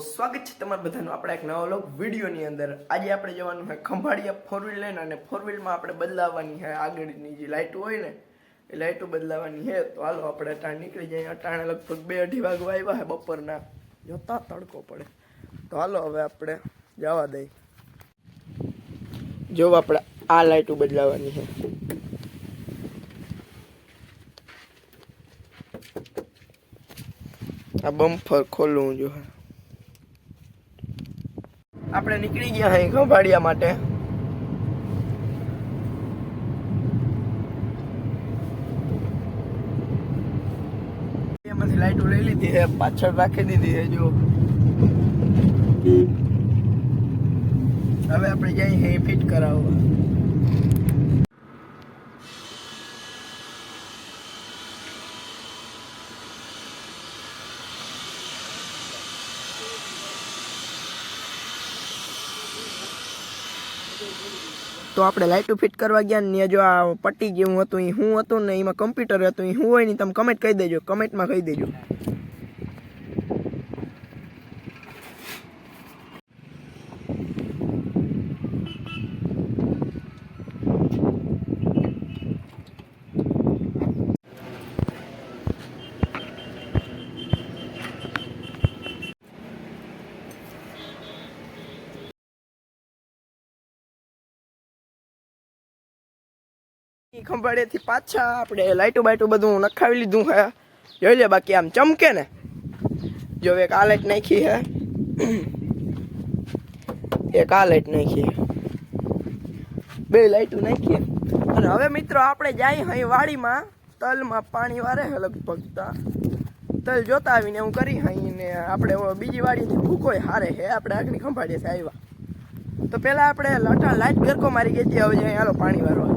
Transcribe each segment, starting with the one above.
સ્વાગત છે તમારા બધાનું. આપણા એક નવા લોક વિડીયોની અંદર. આજે આપણે જવાનું છે ખંભાળિયા ફોર વ્હીલ લઈને અને ફોર વ્હીલમાં આપણે બદલાવવાની છે આગળની જે લાઇટો હોય ને, એ લાઇટો બદલાવવાની છે. તો હાલો આપણે અટાણ નીકળી જઈએ. અટાણે લગભગ બે અઢી વાગવા આવ્યા છે બપોરના. જોતા તડકો પડે. તો હાલો હવે આપણે જવા દઈએ. જો આપણે આ લાઇટો બદલાવાની છે. આ બમ્ફર ખોલવું જો આપણે નીકળી ગયા અહીં ખંભાળિયા માટે. એમાંથી લાઈટો લઈ લીધી છે પાછળ રાખી દીધી છે જો હવે આપણે જઈએ ફિટ કરાવવા. તો આપણે લાઇટો ફિટ કરવા ગયા ને જો આ પટ્ટી જેવું હતું એ શું હતું ને એમાં કમ્પ્યુટર હતું એ શું હોય ને તમે કમેન્ટ કહી દેજો કમેન્ટમાં કહી દેજો. ઈ ખંભાળિયાથી પાછા આપણે લાઇટું બાઇટું બધું નખાવી લીધું હે. જોઈ લે બાકી આમ ચમકે ને. જો એક આ લાઈટ નાખી હે. એક આ લાઈટ નાખી બે લાઇટું નાખી અને હવે મિત્રો આપણે જાય અહીં વાડીમાં. તલમાં પાણી વારે હે લગભગ તલ જોતા આવીને હું કરી અહીં ને આપણે બીજી વાડીથી ભૂકોય હારે હે. આપણે આગળ ખંભાળીએ આવ્યા. તો પેલા આપણે લટા લાઈટ ગરકો મારી ગઈ હતી, હવે અહીં હાલો પાણી વારવા.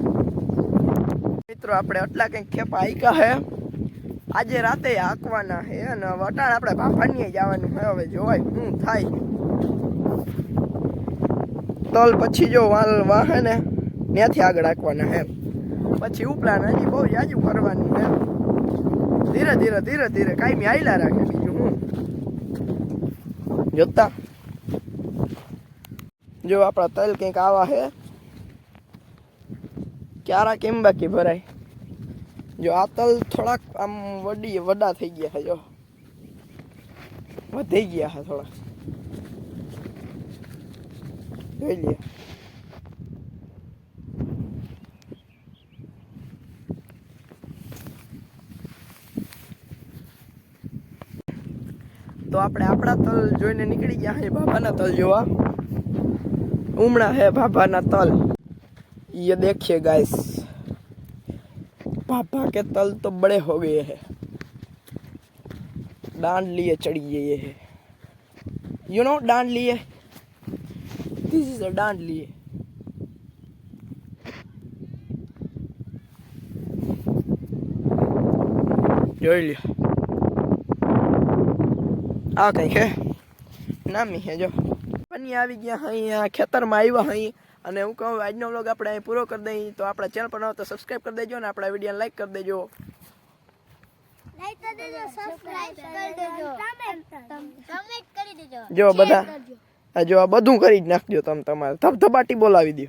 મિત્રો, આપણે આટલા કંઈક ખેપા આઈકા હે. આજે રાતે હાંકવાના હે અને વટાણ આપણે ભાભાની જવાનું હે. હવે જોવાય શું થાય. તલ પછી જો વાલ વાહે ને, ત્યાંથી આગળ હાંકવાના હે. પછી ઉપલાને હજી બહુ જાજુ ફરવાનું હે. ધીરે ધીરે ધીરે ધીરે, કાંઈ આયલા રાખે બીજું હું. જોતા. જો આપણા તલ કંઈક આવા હે. ક્યારા કેમ બાકી ભરાય? જો આ તલ થોડાક આમ વડી વડા થઈ ગયા છે, જો. વધી ગયા છે થોડા જોઈ લે તો આપણે આપણા તલ જોઈને નીકળી ગયા છે ભાભાના તલ જોવા. ઉમણા હે ભાભાના તલ. ये देखिए गाइस पापा के तल तो बड़े हो गए हैं डांड लिए चढ़िए ये है यू नो डांड लिए दिस इज अ डांड लिए જોઈ લ્યો આ કઈ છે નામી છે જો પની આવી ગયા અહીંયા ખેતરમાં આવ્યા અહીં અને હું કહું આજનો વ્લોગ આપણે અહીં પૂરો કરી દઈએ. તો આપણા ચેનલ પર ન તો સબસ્ક્રાઈબ કરી દેજો અને આપણા વીડિયો લાઈક કરી દેજો. જો બધા જો આ બધું કરી જ નાખજો તમે તમારે. ધબધબાટી બોલાવી દો